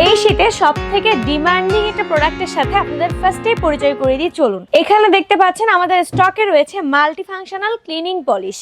এই শীতে সব থেকে ডিমান্ডিং একটা প্রোডাক্টের সাথে আপনাদের ফার্স্টেই পরিচয় করে দিয়ে চলুন। এখানে দেখতে পাচ্ছেন আমাদের স্টকে রয়েছে মাল্টি ফাংশনাল ক্লিনিং পলিশ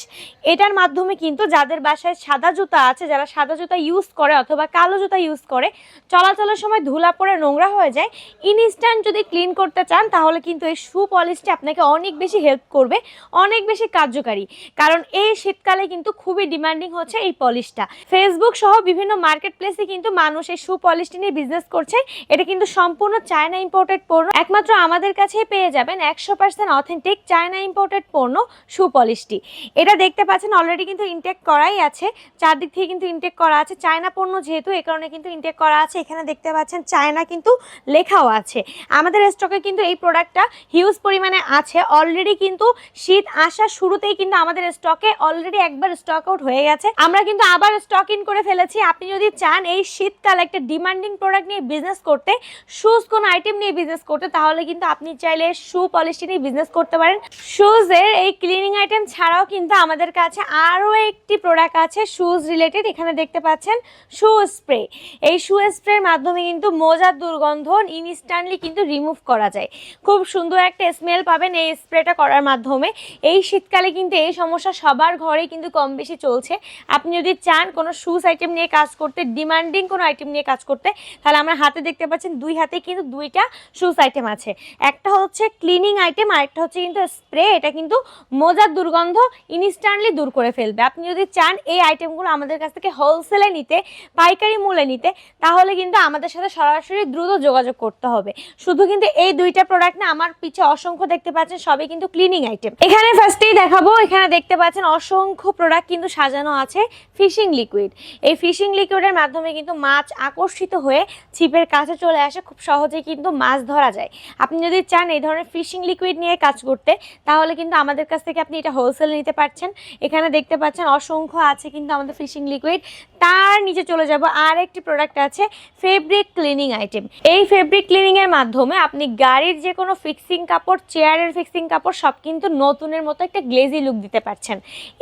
এটার মাধ্যমে কিন্তু যাদের বাসায় সাদা জুতা আছে, যারা সাদা জুতা ইউজ করে অথবা কালো জুতা ইউজ করে, চলাচলের সময় ধুলা পড়ে নোংরা হয়ে যায় ইনস্ট্যান্ট যদি ক্লিন করতে চান, তাহলে কিন্তু এই শু পলিশটি আপনাকে অনেক বেশি হেল্প করবে, অনেক বেশি কার্যকারী। কারণ এই শীতকালে কিন্তু খুবই ডিমান্ডিং হচ্ছে এই পলিশটা ফেসবুক সহ বিভিন্ন মার্কেট প্লেসে কিন্তু মানুষ এই শু পলিশটি নিয়ে বিজনেস করছে, এটা কিন্তু সম্পূর্ণ চায়না ইম্পোর্টেড পণ্য। একমাত্র আমাদের কাছেই পেয়ে যাবেন একশো পার্সেন্ট অথেন্টিক চায়না ইম্পোর্টেড পণ্য শু পলিশটি এটা দেখতে পাচ্ছেন অলরেডি কিন্তু ইনটেক করাই আছে। চারদিক থেকে কিন্তু ইনটেক করা আছে। চায়না পণ্য যেহেতু এই কারণে কিন্তু ইনটেক করা আছে। এখানে দেখতে পাচ্ছেন চায়না কিন্তু লেখাও আছে। আমাদের স্টকে কিন্তু এই প্রোডাক্টটা হিউজ পরিমাণে আছে। অলরেডি কিন্তু শীত আসার শুরুতেই কিন্তু আমাদের স্টকে অলরেডি একবার স্টক আউট হয়ে গেছে। আমরা কিন্তু আবার স্টক ইন করে ফেলেছি। আপনি যদি চান এই শীতকালে একটা ডিমান্ডিং প্রোডাক্ট নিয়ে বিজনেস করতে শুজ কোন আইটেম নিয়ে বিজনেস করতে, তাহলে কিন্তু আপনি চাইলে শু পলিশি নিয়ে বিজনেস করতে পারেন। শুজের এই ক্লিনিং আইটেম ছাড়াও কিন্তু আমাদের কাছে আরও একটি প্রোডাক্ট আছে শুজ রিলেটেড এখানে দেখতে পাচ্ছেন শু স্প্রে এই শু স্প্রের মাধ্যমে কিন্তু মোজার দুর্গন্ধ ইনস্ট্যান্টলি কিন্তু রিমুভ করা যায়। খুব সুন্দর একটা স্মেল পাবেন এই স্প্রেটা করার মাধ্যমে। এই শীতকালে কিন্তু এই সমস্যা সবার ঘরেই কিন্তু কম বেশি চলছে। আপনি যদি চান কোনো শুজ আইটেম নিয়ে কাজ করতে ডিমান্ডিং কোনো আইটেম নিয়ে কাজ করতে তাহলে আমরা হাতে দেখতে পাচ্ছেন দুই হাতে কিন্তু দুইটা শুজ আইটেম আছে। একটা হচ্ছে ক্লিনিং আইটেম আর একটা হচ্ছে কিন্তু স্প্রে এটা কিন্তু মোজার দুর্গন্ধ ইনস্ট্যান্টলি দূর করে ফেলবে। আপনি যদি চান এই আইটেমগুলো আমাদের কাছ থেকে হোলসেলে নিতে, পাইকারি মূল্যে নিতে, তাহলে কিন্তু আমাদের সাথে সরাসরি দ্রুত যোগাযোগ করতে হবে। শুধু কিন্তু এই দুইটা প্রোডাক্ট না, আমার পিছে অসংখ্য দেখতে পাচ্ছেন, সবই কিন্তু ক্লিনিং আইটেম এখানে ফার্স্টেই দেখাবো, এখানে দেখতে পাচ্ছেন অসংখ্য প্রোডাক্ট কিন্তু সাজানো আছে ফিশিং লিকুইড এই ফিশিং লিকুইডের মাধ্যমে কিন্তু মাছ আকর্ষিত হয়ে ছিপের কাছে চলে আসে, খুব সহজেই কিন্তু মাছ ধরা যায়। আপনি যদি চান এই ধরনের ফিশিং লিকুইড নিয়ে কাজ করতে, তাহলে কিন্তু আমাদের কাছ থেকে আপনি এটা হোলসেলে নিতে পারছেন। এখানে দেখতে পাচ্ছেন অসংখ্য আছে কিন্তু আমাদের ফিশিং লিকুইড। তার নিচে চলে যাব আর একটি প্রোডাক্ট আছে, ফেব্রিক ক্লিনিং আইটেম। এই ফেব্রিক ক্লিনিং এর মাধ্যমে আপনি গাড়ির যে কোনো ফিক্সিং কাপড়, চেয়ারের ফিক্সিং কাপড়, সব কিন্তু নতুনের মতো একটা গ্লেজি লুক দিতে পারছেন।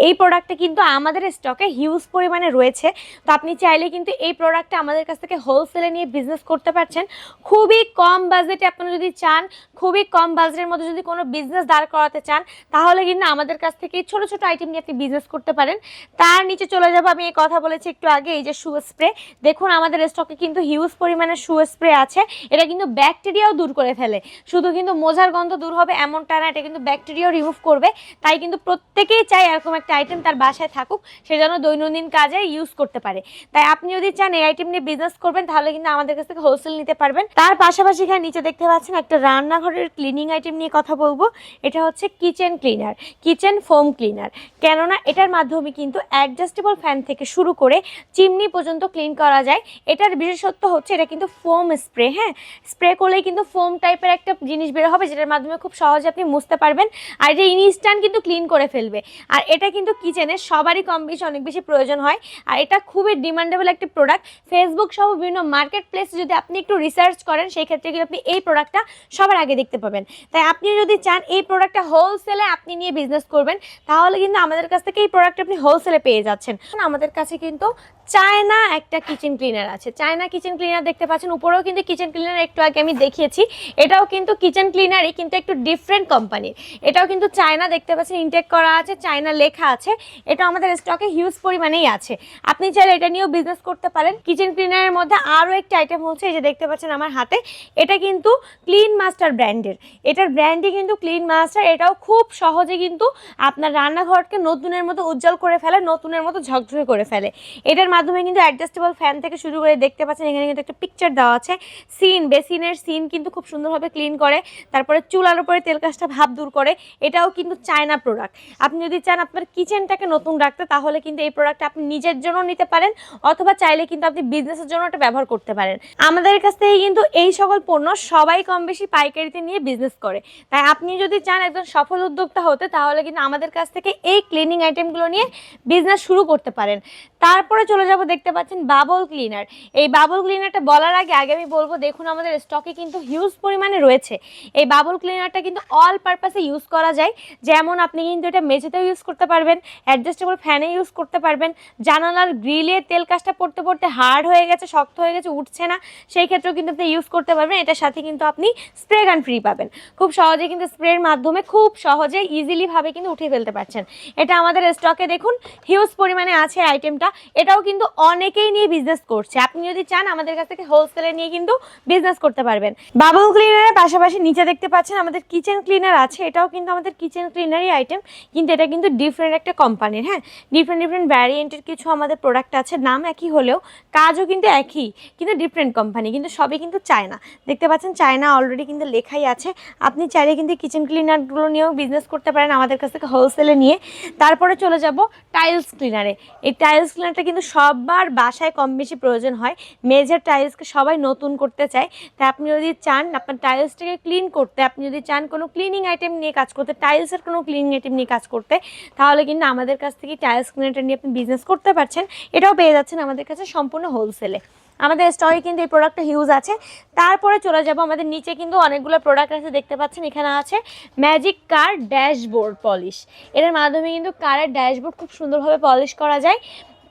এই প্রোডাক্টটা কিন্তু আমাদের স্টকে হিউজ পরিমাণে রয়েছে। তো আপনি চাইলে কিন্তু এই প্রোডাক্টটা আমাদের কাছ থেকে হোলসেলে নিয়ে বিজনেস করতে পারছেন, খুবই কম বাজেটে আপনারা যদি চান, খুবই কম বাজেটের মধ্যে যদি কোনো বিজনেস দাঁড় করাতে চান, তাহলে কিন্তু আমাদের কাছ থেকে ছোট ছোট আইটেম নিয়ে আপনি বিজনেস করতে পারেন। তার নিচে চলে যাব, আমি এই কথা বলেছি একটু আগে, এই যে শু স্প্রে দেখুন, আমাদের স্টকে কিন্তু হিউজ পরিমাণে শু স্প্রে আছে। এটা কিন্তু ব্যাকটেরিয়াও দূর করে ফেলে। শুধু কিন্তু মোজার গন্ধ দূর হবে এমনটা না, এটা কিন্তু ব্যাকটেরিয়াও রিমুভ করবে। তাই কিন্তু প্রত্যেকেই চাই এরকম একটা আইটেম তার বাসায় থাকুক, সে যেন দৈনন্দিন কাজে ইউজ করতে পারে। তাই আপনি যদি চান এই আইটেম নিয়ে বিজনেস করবেন, তাহলে কিন্তু আমাদের কাছ থেকে হোলসেল নিতে পারবেন। তার পাশাপাশি এখানে নিচে দেখতে পাচ্ছেন একটা রান্নাঘরের ক্লিনিং আইটেম নিয়ে কথা বলব। এটা হচ্ছে kitchen cleaner kitchen foam cleaner কেননা এটার মাধ্যমে কিন্তু অ্যাডজাস্টেবল ফ্যান থেকে শুরু করে চিমনি পর্যন্ত ক্লিন করা যায়। এটার বিশেষত্ব হচ্ছে এটা কিন্তু ফোম স্প্রে হ্যাঁ? স্প্রে করলেই কিন্তু ফোম টাইপের একটা জিনিস বের হবে, যেটার মাধ্যমে খুব সহজে আপনি মুছতে পারবেন। আর এটা ইনস্ট্যান্ট কিন্তু ক্লিন করে ফেলবে। আর এটা কিন্তু কিচেনে সবারই কম বেশি অনেক বেশি প্রয়োজন হয়। আর এটা খুবই ডিমান্ডেবল একটি প্রোডাক্ট ফেসবুক সহ বিভিন্ন মার্কেট প্লেসে যদি আপনি একটু রিসার্চ করেন, সেই ক্ষেত্রে কিন্তু আপনি এই প্রোডাক্টটা সবার আগে দেখতে পাবেন। তাই আপনি যদি চান এই প্রোডাক্টটা হোলসেলে আপনি নিয়ে বিজনেস করবেন, তাহলে কিন্তু আমাদের কাছ থেকে এই প্রোডাক্ট আপনি হোলসেলে পেয়ে যাচ্ছেন। আমাদের কাছে কিন্তু চায়না একটা কিচেন ক্লিনার আছে। চায়না কিচেন ক্লিনার দেখতে পাচ্ছেন, উপরেও কিন্তু কিচেন ক্লিনার একটু আগে আমি দেখিয়েছি। এটাও কিন্তু কিচেন ক্লিনারই কিন্তু একটু ডিফারেন্ট কোম্পানির এটাও কিন্তু চায়না দেখতে পাচ্ছেন ইনটেক করা আছে, চায়না লেখা আছে। এটা আমাদের স্টকে হিউজ পরিমাণেই আছে। আপনি চাইলে এটা নিয়েও বিজনেস করতে পারেন। কিচেন ক্লিনারের মধ্যে আরও একটা আইটেম হচ্ছে, এই যে দেখতে পাচ্ছেন আমার হাতে। এটা কিন্তু ক্লিন মাস্টার ব্র্যান্ডের এটার ব্র্যান্ডই কিন্তু ক্লিন মাস্টার এটাও খুব সহজে কিন্তু আপনার রান্নাঘরকে নতুনের মতো উজ্জ্বল করে ফেলে, নতুনের মতো ঝকঝকে করে ফেলে। এটার মাধ্যমে কিন্তু অ্যাডজাস্টেবল ফ্যান থেকে শুরু করে দেখতে পাচ্ছেন, এখানে কিন্তু একটা পিকচার দেওয়া আছে। সিন বেসিনের সিন কিন্তু খুব সুন্দরভাবে ক্লিন করে, তারপরে চুলার উপরে তেল কাজটা ভাব দূর করে, এটাও কিন্তু চায়না প্রোডাক্ট আপনি যদি চান আপনার কিচেনটাকে নতুন রাখতে, তাহলে কিন্তু এই প্রোডাক্টটা আপনি নিজের জন্য নিতে পারেন, অথবা চাইলে কিন্তু আপনি বিজনেসের জন্য এটা ব্যবহার করতে পারেন। আমাদের কাছ থেকে কিন্তু এই সকল পণ্য সবাই কম বেশি পাইকারিতে নিয়ে বিজনেস করে। তাই আপনি যদি চান একজন সফল উদ্যোক্তা হতে, তাহলে কিন্তু আমাদের কাছ থেকে এই ক্লিনিং আইটেমগুলো নিয়ে বিজনেস শুরু করতে পারেন। তারপরে চলে যাব, দেখতে পাচ্ছেন বাবল ক্লিনার এই বাবল ক্লিনারটা বলার আগে আগে আমি বলব, দেখুন আমাদের স্টকে কিন্তু হিউজ পরিমাণে রয়েছে। এই বাবল ক্লিনারটা কিন্তু অল পারপাসে ইউজ করা যায়। যেমন আপনি কিন্তু এটা মেঝেতেও ইউজ করতে পারবেন অ্যাডজাস্টেবল ফ্যানে ইউজ করতে পারবেন। জানালার গ্রিলে তেল কাজটা পড়তে পড়তে হার্ড হয়ে গেছে, শক্ত হয়ে গেছে, উঠছে না। সেই ক্ষেত্রেও কিন্তু আপনি ইউজ করতে পারবেন। এটার সাথে কিন্তু আপনি স্প্রে গান ফ্রি পাবেন। খুব সহজে কিন্তু স্প্রের মাধ্যমে খুব সহজে ইজিলি ভাবে কিন্তু উঠে ফেলতে পারছেন। এটা আমাদের স্টকে দেখুন হিউজ পরিমাণে আছে আইটেমটা এটাও কিন্তু অনেকেই নিয়ে বিজনেস করছে। আপনি যদি চান আমাদের কাছ থেকে হোলসেলে নিয়ে কিন্তু বিজনেস করতে পারবেন। বাবল ক্লিনারের পাশাপাশি নিচে দেখতে পাচ্ছেন আমাদের কিচেন ক্লিনার আছে। এটাও কিন্তু আমাদের কিচেন ক্লিনারই আইটেম কিন্তু এটা কিন্তু ডিফারেন্ট একটা কোম্পানির হ্যাঁ? ডিফারেন্ট ডিফারেন্ট ভ্যারিয়েন্টের কিছু আমাদের প্রোডাক্ট আছে। নাম একই হলেও কাজও কিন্তু একই, কিন্তু ডিফারেন্ট কোম্পানি কিন্তু সবই কিন্তু চায়না। দেখতে পাচ্ছেন চায়না অলরেডি কিন্তু লেখাই আছে। আপনি চাইলে কিন্তু কিচেন ক্লিনারগুলো নিয়েও বিজনেস করতে পারেন আমাদের কাছ থেকে হোলসেলে নিয়ে। তারপরে চলে যাব টাইলস ক্লিনারে এই টাইলস ক্লিনারটা কিন্তু সবার বাসায় কম বেশি প্রয়োজন হয়। মেজর টাইলসকে সবাই নতুন করতে চায়। তাই আপনি যদি চান, আপনার টাইলসটাকে ক্লিন করতে, আপনি যদি চান কোনো ক্লিনিং আইটেম নিয়ে কাজ করতে টাইলসের কোনো ক্লিনিং আইটেম নিয়ে কাজ করতে, তাহলে কিন্তু আমাদের কাছ থেকে টাইলস ক্লিনারটা নিয়ে আপনি বিজনেস করতে পারছেন। এটাও পেয়ে যাচ্ছেন আমাদের কাছে সম্পূর্ণ হোলসেলে আমাদের স্টকে কিন্তু এই প্রোডাক্টটা হিউজ আছে। তারপরে চলে যাব আমাদের নিচে কিন্তু অনেকগুলো প্রোডাক্ট আছে, দেখতে পাচ্ছেন এখানে আছে ম্যাজিক কার ড্যাশবোর্ড পলিশ এর মাধ্যমে কিন্তু কারের ড্যাশবোর্ড খুব সুন্দরভাবে পলিশ করা যায়।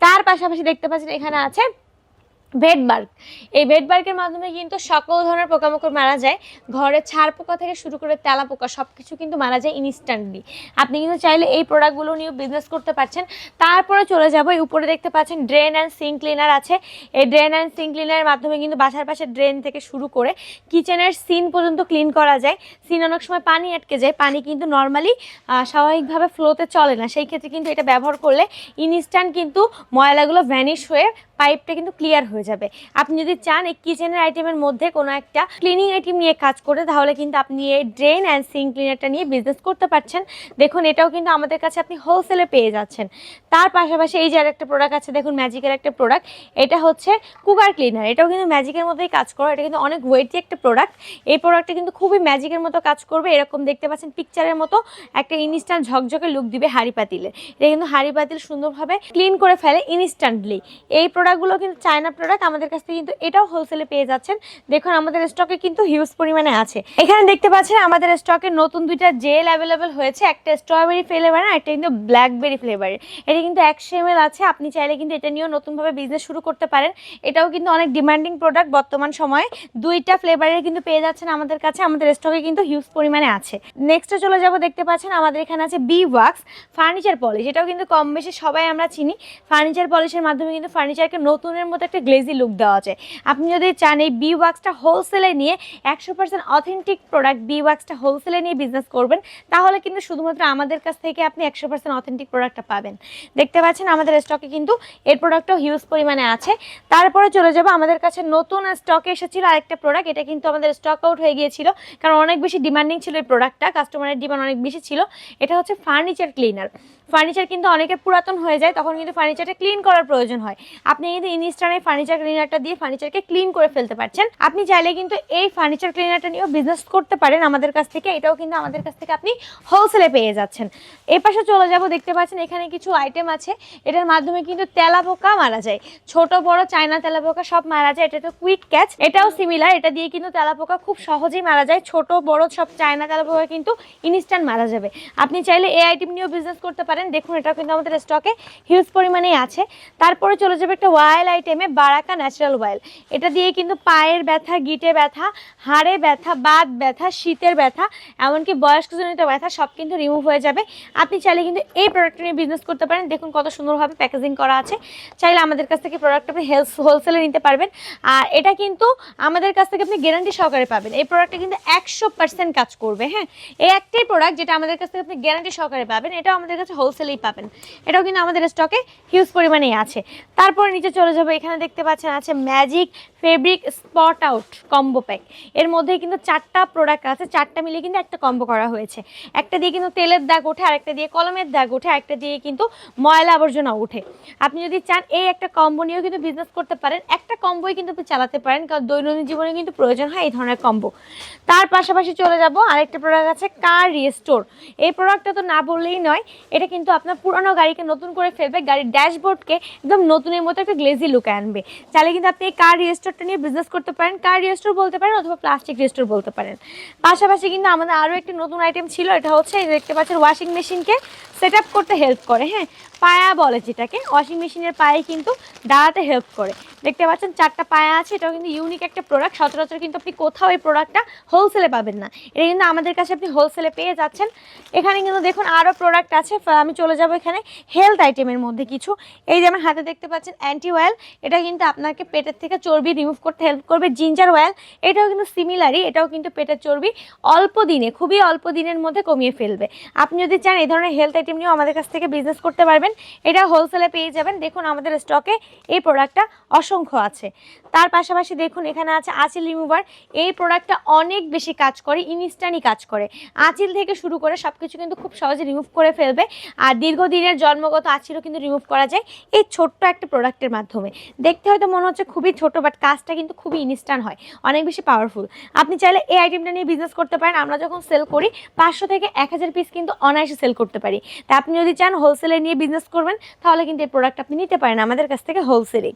তার পাশাপাশি দেখতে পাচ্ছেন এখানে আছে বেডবার্গ। এই বেডবার্গের মাধ্যমে কিন্তু সকল ধরনের পোকামাকড় মারা যায়। ঘরে ছাড় পোকা থেকে শুরু করে তেলা পোকা সব কিছু কিন্তু মারা যায় ইনস্ট্যান্টলি আপনি কিন্তু চাইলে এই প্রোডাক্টগুলো নিয়েও বিজনেস করতে পারছেন। তারপরে চলে যাব, এই উপরে দেখতে পাচ্ছেন ড্রেন অ্যান্ড সিঙ্ক ক্লিনার আছে। এই ড্রেন অ্যান্ড সিঙ্ক ক্লিনারের মাধ্যমে কিন্তু বাসার পাশে ড্রেন থেকে শুরু করে কিচেনের সিন পর্যন্ত ক্লিন করা যায়। সিন অনেক সময় পানি আটকে যায়। পানি কিন্তু নর্মালি স্বাভাবিকভাবে ফ্লোতে চলে না। সেই ক্ষেত্রে কিন্তু এটা ব্যবহার করলে ইনস্ট্যান্ট কিন্তু ময়লাগুলো ভ্যানিশ হয়ে পাইপটা কিন্তু ক্লিয়ার হয়ে যাবে। আপনি যদি চান এই কিচেনের আইটেমের মধ্যে কোনো একটা ক্লিনিং আইটেম নিয়ে কাজ করে, তাহলে কিন্তু আপনি এই ড্রেন অ্যান্ড সিঙ্ক ক্লিনারটা নিয়ে বিজনেস করতে পারছেন। দেখুন, এটাও কিন্তু আমাদের কাছে আপনি হোলসেলে পেয়ে যাচ্ছেন। তার পাশাপাশি এই যে আর একটা প্রোডাক্ট আছে, দেখুন ম্যাজিকের একটা প্রোডাক্ট এটা হচ্ছে কুকার ক্লিনার এটাও কিন্তু ম্যাজিকের মতোই কাজ করে, এটা কিন্তু অনেক ওয়েটি একটা প্রোডাক্ট এই প্রোডাক্টটা কিন্তু খুবই ম্যাজিকের মতো কাজ করবে। এরকম দেখতে পাচ্ছেন পিকচারের মতো একটা ইনস্ট্যান্ট ঝকঝকে লুক দিবে হাড়ি পাতিলে। এটা কিন্তু হাড়ি পাতিল সুন্দরভাবে ক্লিন করে ফেলে ইনস্ট্যান্টলি এই প্রোডাক্টগুলো কিন্তু চায়না আমাদের কাছ থেকে কিন্তু এটাও হোলসেলে পেয়ে যাচ্ছেন। দেখুন, আমাদের স্টকে কিন্তু হিউজ পরিমাণে আছে। এখানে দেখতে পাচ্ছেন, আমাদের স্টকে নতুন দুইটা জেল অ্যাভেলেবেল হয়েছে। একটা স্ট্রবেরি ফ্লেভার আর একটা কিন্তু ব্ল্যাকবেরি ফ্লেভারের এটা কিন্তু একশো এম আছে। আপনি চাইলে কিন্তু এটা নিয়েও নতুনভাবে বিজনেস শুরু করতে পারেন। এটাও কিন্তু অনেক ডিমান্ডিং প্রোডাক্ট বর্তমান সময়ে। দুইটা ফ্লেভারের কিন্তু পেয়ে যাচ্ছেন আমাদের কাছে। আমাদের স্টকে কিন্তু হিউজ পরিমাণে আছে। নেক্সটে চলে যাব, দেখতে পাচ্ছেন, আমাদের এখানে আছে বি ওয়াক্স ফার্নিচার পলিশ এটাও কিন্তু কম বেশি সবাই আমরা চিনি। ফার্নিচার পলিশের মাধ্যমে কিন্তু ফার্নিচারকে নতুনের মতো একটা গ্লেজি লুক দেওয়া যায় আপনি যদি চান এই বি ওয়াক্সটা হোলসেলে নিয়ে একশো পার্সেন্ট অথেন্টিক প্রোডাক্ট বি ওয়াক্সটা হোলসেলে নিয়ে বিজনেস করবেন, তাহলে কিন্তু শুধুমাত্র আমাদের কাছ থেকে আপনি একশো পার্সেন্ট অথেন্টিক প্রোডাক্টটা পাবেন। দেখতে পাচ্ছেন আমাদের স্টকে কিন্তু এর প্রোডাক্টও হিউজ পরিমাণে আছে। তারপরে চলে যাব আমাদের কাছে নতুন স্টকে এসেছিল আরেকটা প্রোডাক্ট এটা কিন্তু আমাদের স্টক আউট হয়ে গিয়েছিল, কারণ অনেক বেশি ডিমান্ডিং ছিল এই প্রোডাক্টটা কাস্টমারের ডিমান্ড অনেক বেশি ছিল। এটা হচ্ছে ফার্নিচার ক্লিনার ফার্নিচার কিন্তু অনেকের পুরাতন হয়ে যায়, তখন কিন্তু ফার্নিচারটা ক্লিন করার প্রয়োজন হয়। আপনি কিন্তু ইনস্টানে ফার্নিচার ক্লিনারটা দিয়ে ফার্নিচারকে ক্লিন করে ফেলতে পারছেন। আপনি চাইলে কিন্তু এই ফার্নিচার ক্লিনারটা নিয়েও বিজনেস করতে পারেন আমাদের কাছ থেকে। এটাও কিন্তু আমাদের কাছ থেকে আপনি হোলসেলে পেয়ে যাচ্ছেন। এই পাশে চলে যাব, দেখতে পাচ্ছেন এখানে কিছু আইটেম আছে। এটার মাধ্যমে কিন্তু তেলা পোকা মারা যায়। ছোট, বড়, চায়না তেলা পোকা সব মারা যায়। এটা তো কুইক ক্যাচ এটাও সিমিলার এটা দিয়ে কিন্তু তেলা পোকা খুব সহজেই মারা যায়। ছোট, বড় সব চায়না তেলা পোকা কিন্তু ইনস্ট্যান্ট মারা যাবে। আপনি চাইলে এই আইটেম নিয়েও বিজনেস করতে পারেন। দেখুন, এটাও কিন্তু আমাদের স্টকে হিউজ পরিমাণেই আছে। তারপরে চলে যাবে একটা ওয়াইল আইটেমে বারাকা ন্যাচারাল ওয়াইল এটা দিয়ে কিন্তু পায়ের ব্যথা, গিটে ব্যথা, হাড়ে ব্যথা, বাত ব্যথা, শীতের ব্যথা, এমনকি বয়স্কজনিত ব্যথা সব কিন্তু রিমুভ হয়ে যাবে। আপনি চাইলে কিন্তু এই প্রোডাক্ট নিয়ে বিজনেস করতে পারেন। দেখুন কত সুন্দরভাবে প্যাকেজিং করা আছে। চাইলে আমাদের কাছ থেকে প্রোডাক্ট আপনি হেলথ হোলসেলে নিতে পারবেন। আর এটা কিন্তু আমাদের কাছ থেকে আপনি গ্যারান্টি সহকারে পাবেন। এই প্রোডাক্টটা কিন্তু একশো পার্সেন্ট কাজ করবে হ্যাঁ? এই একটাই প্রোডাক্ট যেটা আমাদের কাছ থেকে আপনি গ্যারান্টি সহকারে পাবেন। এটাও আমাদের কাছে হোলসেলেই পাবেন। এটাও কিন্তু আমাদের স্টকে হিউজ পরিমাণেই আছে। তারপর নিচে চলে যাব। এখানে দেখতে পাচ্ছেন আছে magic fabric spot out combo pack এর মধ্যে কিন্তু চারটা প্রোডাক্ট আছে, চারটা মিলিয়ে কিন্তু একটা কম্বো করা হয়েছে। একটা দিয়ে কিন্তু তেলের দাগ ওঠে আর একটা দিয়ে কলমের দাগ ওঠে, আরেকটা দিয়ে কিন্তু ময়লা আবর্জনা ওঠে। আপনি যদি চান এই একটা কম্বো নিয়েও কিন্তু বিজনেস করতে পারেন, একটা কম্বোই কিন্তু আপনি চালাতে পারেন, কারণ দৈনন্দিন জীবনে কিন্তু প্রয়োজন হয় এই ধরনের কম্বো তার পাশাপাশি চলে যাব, আরেকটা প্রোডাক্ট আছে কার রিস্টোর এই প্রোডাক্টটা তো না বললেই নয়, এটা কিন্তু আপনার পুরনো গাড়িকে নতুন করে ফেলবে, গাড়ির ড্যাশবোর্ডকে একদম নতুনের মতো একটা গ্লেজি লুকে আনবে। চাইলে কিন্তু আপনি কার রেজিস্টারটা নিয়ে বিজনেস করতে পারেন কার রেজিস্টার বলতে পারেন অথবা প্লাস্টিক রেজিস্টার বলতে পারেন। পাশাপাশি কিন্তু আমাদের আরও একটি নতুন আইটেম ছিল, এটা হচ্ছে দেখতে পাচ্ছেন ওয়াশিং মেশিনকে সেট করতে হেল্প করে হ্যাঁ? পায়া বলে যেটাকে ওয়াশিং মেশিনের পায়ে কিন্তু দাঁড়াতে হেল্প করে। দেখতে পাচ্ছেন, চারটা পায়া আছে, এটাও কিন্তু ইউনিক একটা প্রোডাক্ট সচরাচর কিন্তু আপনি কোথাও এই প্রোডাক্টটা হোলসেলে পাবেন না। এটা কিন্তু আমাদের কাছে আপনি হোলসেলে পেয়ে যাচ্ছেন। এখানে কিন্তু দেখুন আরও প্রোডাক্ট আছে আমি চলে যাব এখানে হেলথ আইটেমের মধ্যে কিছু। এই যে আমার হাতে দেখতে পাচ্ছেন অ্যান্টি অয়েল এটা কিন্তু আপনাকে পেটের থেকে চর্বি রিমুভ করতে হেল্প করবে। জিঞ্জার অয়েল এটাও কিন্তু সিমিলারই এটাও কিন্তু পেটের চর্বি অল্প দিনে, খুবই অল্প দিনের মধ্যে কমিয়ে ফেলবে। আপনি যদি চান এই ধরনের হেলথ আইটেম নিয়েও আমাদের কাছ থেকে বিজনেস করতে পারবেন এটা হোলসেলে পেয়ে যাবেন। দেখুন, আমাদের স্টকে এই প্রোডাক্টটা অসংখ্য আছে। তার পাশাপাশি দেখুন, এখানে আছে আঁচিল রিমুভার এই প্রোডাক্টটা অনেক বেশি কাজ করে ইনস্ট্যান্টই কাজ করে। আঁচিল থেকে শুরু করে সব কিছু কিন্তু খুব সহজে রিমুভ করে ফেলবে। আর দীর্ঘদিনের জন্মগত আঁচিলও কিন্তু রিমুভ করা যায় এই ছোট্ট একটা প্রোডাক্টের মাধ্যমে। দেখতে হয়তো মনে হচ্ছে খুবই ছোট বাট কাজটা কিন্তু খুবই ইনস্ট্যান্ট হয়। অনেক বেশি পাওয়ারফুল আপনি চাইলে এই আইটেমটা নিয়ে বিজনেস করতে পারেন। আমরা যখন সেল করি, পাঁচশো থেকে এক হাজার পিস কিন্তু অনায়াসে সেল করতে পারি। তা আপনি যদি চান হোলসেলে নিয়ে বিজনেস করবেন, তাহলে কিন্তু এই প্রোডাক্ট আপনি নিতে পারেন আমাদের কাছ থেকে হোলসেলেই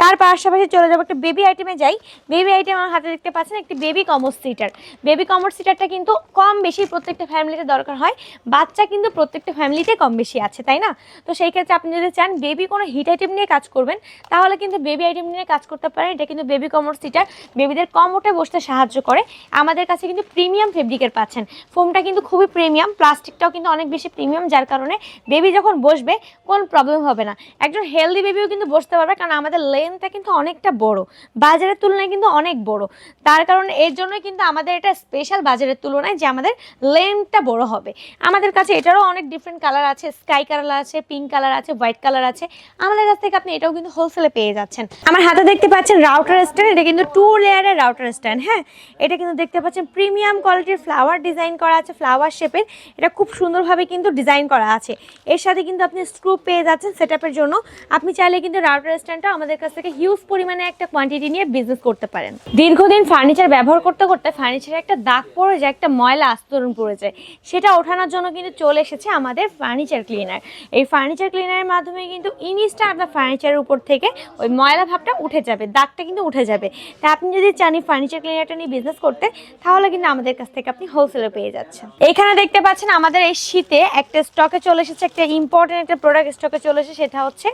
তার পাশাপাশি চলে যাব একটা বেবি আইটেমে যাই। বেবি আইটেম আমার হাতে দেখতে পাচ্ছেন একটি baby commode sitter baby commode সিটারটা কিন্তু কম বেশি প্রত্যেকটা ফ্যামিলিতে দরকার হয়, বাচ্চা কিন্তু প্রত্যেকটা ফ্যামিলিতে কম বেশি আছে, তাই না? তো সেই ক্ষেত্রে আপনি যদি চান বেবি কোনো হিট আইটেম নিয়ে কাজ করবেন, তাহলে কিন্তু বেবি আইটেম নিয়ে কাজ করতে পারেন। এটা কিন্তু বেবি কমোড সিটার বেবিদের কম উঠে বসতে সাহায্য করে। আমাদের কাছে কিন্তু প্রিমিয়াম ফেব্রিকের পাচ্ছেন। ফোমটা কিন্তু খুবই প্রিমিয়াম প্লাস্টিকটাও কিন্তু অনেক বেশি প্রিমিয়াম যার কারণে বেবি যখন বসবে কোন প্রবলেম হবে না। একজন হেলদি বেবিও কিন্তু বসতে পারবে কারণ আমাদের লেন্থটা কিন্তু অনেকটা বড়। বাজারের তুলনায় কিন্তু অনেক বড়। তার কারণে এর জন্যই কিন্তু আমাদের এটা স্পেশাল বাজারের তুলনায় যে আমাদের লেন্থটা বড় হবে। আমাদের কাছে এটারও অনেক ডিফারেন্ট কালার আছে। স্কাই কালার আছে পিঙ্ক কালার আছে হোয়াইট কালার আছে। আমাদের কাছ থেকে আপনি এটাও কিন্তু হোলসেলে পেয়ে যাচ্ছেন। আমার হাতে দেখতে পাচ্ছেন রাউটার স্ট্যান্ড এটা কিন্তু টু লেয়ারের রাউটার স্ট্যান্ড হ্যাঁ? এটা কিন্তু দেখতে পাচ্ছেন প্রিমিয়াম কোয়ালিটির ফ্লাওয়ার ডিজাইন করা আছে ফ্লাওয়ার শেপের এটা খুব সুন্দরভাবে কিন্তু ডিজাইন করা আছে। এর সাথে কিন্তু আপনি স্ক্রু পেয়ে যাচ্ছেন সেটআপের জন্য, আপনি চাইলে কিন্তু রাউটার স্ট্যান্ডটা আমাদের কাছ থেকে হিউজ পরিমাণে একটা কোয়ান্টিটি নিয়ে বিজনেস করতে পারেন। দীর্ঘদিন ফার্নিচার ব্যবহার করতে করতে ফার্নিচারে একটা দাগ পড়ে যায়, একটা ময়লা আস্তরণ পড়ে যায়। সেটা ওঠানোর জন্য কিন্তু চলে এসেছে আমাদের ফার্নিচার ক্লিনার এই ফার্নিচার ক্লিনারের মাধ্যমে কিন্তু ইনস্ট্যান্ট আপনার ফার্নিচারের উপর থেকে ওই ময়লা ভাবটা উঠে যাবে, দাগটা কিন্তু উঠে যাবে। তা আপনি যদি চান ফার্নিচার ক্লিনারটা নিয়ে বিজনেস করতে, তাহলে কিন্তু আমাদের কাছ থেকে আপনি হোলসেলে পেয়ে যাচ্ছেন। এখানে দেখতে পাচ্ছেন আমাদের এই শীতে একটা স্টকে চলে এসেছে, একটা ইম্পর্টেন্ট প্রোডাক্ট স্টকে চলে এসে সেটা হচ্ছে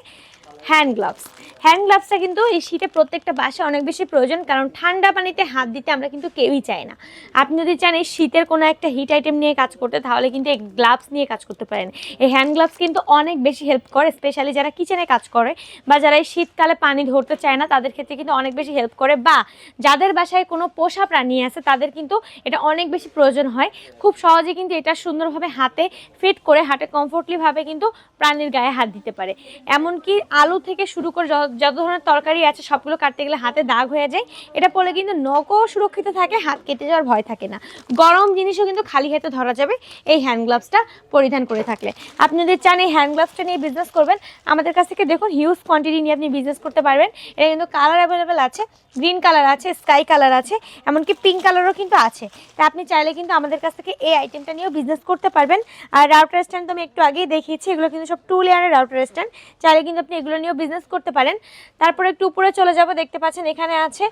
হ্যান্ড গ্লাভস। হ্যান্ড গ্লাভসটা কিন্তু এই শীতে প্রত্যেকটা বাসে অনেক বেশি প্রয়োজন, কারণ ঠান্ডা পানিতে হাত দিতে আমরা কিন্তু কেউই চাই না। আপনি যদি চান এই শীতের কোনো একটা হিট আইটেম নিয়ে কাজ করতে, তাহলে কিন্তু এই গ্লাভস নিয়ে কাজ করতে পারেন। এই হ্যান্ড গ্লাভস কিন্তু অনেক বেশি হেল্প করে স্পেশালি যারা কিচেনে কাজ করে বা যারা এই শীতকালে পানি ধরতে চায় না, তাদের ক্ষেত্রে কিন্তু অনেক বেশি হেল্প করে। বা যাদের বাসায় কোনো পোষা প্রাণী আছে, তাদের কিন্তু এটা অনেক বেশি প্রয়োজন হয়। খুব সহজে কিন্তু এটা সুন্দরভাবে হাতে ফিট করে, হাতে কমফোর্টলিভাবে কিন্তু প্রাণীর গায়ে হাত দিতে পারে। এমনকি আলু থেকে শুরু করে যত ধরনের তরকারি আছে, সবগুলো কাটতে গেলে হাতে দাগ হয়ে যায়। এটা পড়লে কিন্তু নখও সুরক্ষিত থাকে, হাত কেটে যাওয়ার ভয় থাকে না। গরম জিনিসও কিন্তু খালি হাতে ধরা যাবে এই হ্যান্ড গ্লাভসটা পরিধান করে থাকলে। আপনি যদি চান এই হ্যান্ড গ্লাভসটা নিয়ে বিজনেস করবেন, আমাদের কাছ থেকে দেখুন হিউজ কোয়ান্টিটি নিয়ে আপনি বিজনেস করতে পারবেন। এটা কিন্তু কালার অ্যাভেলেবেল আছে গ্রিন কালার আছে স্কাই কালার আছে, এমনকি পিঙ্ক কালারও কিন্তু আছে। তা আপনি চাইলে কিন্তু আমাদের কাছ থেকে এই আইটেমটা নিয়েও বিজনেস করতে পারবেন। আর রাউটার স্ট্যান্ড তো আমি একটু আগেই দেখিয়েছি, এগুলো কিন্তু সব টু লেয়ারের রাউটার স্ট্যান্ড চাইলে কিন্তু আপনি এগুলো নিয়েও বিজনেস করতে পারেন। তারপরে একটু উপরে চলে যাব, দেখতে পাচ্ছেন এখানে আছে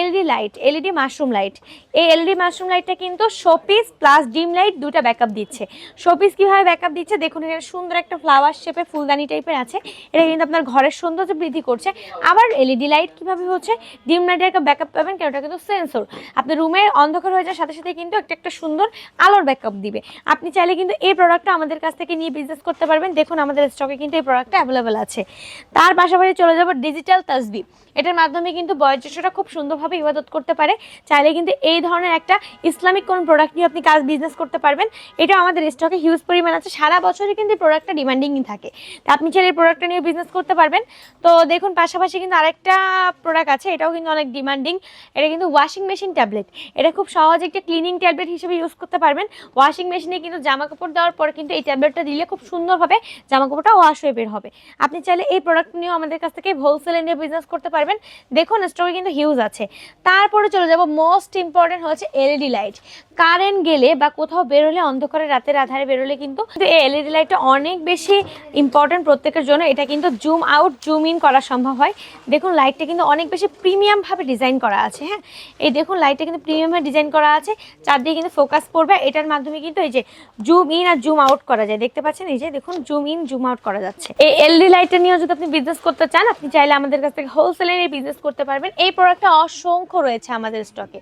LED light LED mushroom light এই এলইডি মাশরুম লাইটটা কিন্তু শোপিস প্লাস ডিম লাইট দুটা ব্যাকআপ দিচ্ছে। শোপিস কীভাবে ব্যাকআপ দিচ্ছে? দেখুন, এখানে সুন্দর একটা ফ্লাওয়ার শেপে ফুলদানি টাইপের আছে। এটা কিন্তু আপনার ঘরের সৌন্দর্য বৃদ্ধি করছে। আবার এলইডি লাইট কীভাবে হচ্ছে? ডিম লাইটের একটা ব্যাকআপ পাবেন, কারণ ওটা কিন্তু সেন্সর আপনার রুমে অন্ধকার হয়ে যাওয়ার সাথে সাথে কিন্তু একটা একটা সুন্দর আলোর ব্যাকআপ দিবে। আপনি চাইলে কিন্তু এই প্রোডাক্টটা আমাদের কাছ থেকে নিয়ে বিজনেস করতে পারবেন। দেখুন, আমাদের স্টকে কিন্তু এই প্রোডাক্টটা অ্যাভেলেবেল আছে। তার পাশাপাশি চলে যাব ডিজিটাল তাসবি এটার মাধ্যমে কিন্তু বয়োজ্যেষ্ঠরা খুব সুন্দরভাবে ইবাদত করতে পারে। চাইলে কিন্তু এই ধরনের একটা ইসলামিক কোন প্রোডাক্ট নিয়ে আপনি কাজ বিজনেস করতে পারবেন। এটা আমাদের স্টকে হিউজ পরিমাণ আছে। সারা বছরই কিন্তু প্রোডাক্টটা ডিমান্ডিংই থাকে। তা আপনি চাইলে এই প্রোডাক্টটা নিয়ে বিজনেস করতে পারবেন। তো দেখুন, পাশাপাশি কিন্তু আরেকটা প্রোডাক্ট আছে। এটাও কিন্তু অনেক ডিমান্ডিং এটা কিন্তু ওয়াশিং মেশিন ট্যাবলেট এটা খুব সহজে একটা ক্লিনিং ট্যাবলেট হিসেবে ইউজ করতে পারবেন। ওয়াশিং মেশিনে কিন্তু জামা কাপড় দেওয়ার পর কিন্তু এই ট্যাবলেটটা দিলে খুব সুন্দরভাবে জামা কাপড়টা ওয়াশ হয়ে বের হবে। আপনি চাইলে এই প্রোডাক্ট নিয়েও আমাদের কাছ থেকে হোলসেল নিয়ে বিজনেস করতে পারবেন। দেখুন স্টকে কিন্তু হিউজ আছে। তারপরে চলে যাব মোস্ট ইম্পর্টেন্ট হচ্ছে এলইডি লাইট কারেন্ট গেলে বা কোথাও বেরোলে, অন্ধকারে, রাতের আধারে বেরোলে কিন্তু এই এলইডি লাইটটা অনেক বেশি ইম্পর্টেন্ট প্রত্যেকের জন্য। এটা কিন্তু জুম আউট জুম ইন করা সম্ভব হয়। দেখুন লাইটটা কিন্তু অনেক বেশি প্রিমিয়ামভাবে ডিজাইন করা আছে হ্যাঁ? এই দেখুন লাইটটা কিন্তু প্রিমিয়ামভাবে ডিজাইন করা আছে। চারদিকে কিন্তু ফোকাস পড়বে। এটার মাধ্যমে কিন্তু এই যে জুম ইন আর জুম আউট করা যায়। দেখতে পাচ্ছেন? এই যে দেখুন জুম ইন জুম আউট করা যাচ্ছে। এই এলইডি লাইটটা নিয়েও যদি আপনি বিজনেস করতে চান, আপনি চাইলে আমাদের কাছ থেকে হোলসেলে নিয়ে বিজনেস করতে পারবেন। এই প্রোডাক্টটা অসংখ্য রয়েছে আমাদের স্টকে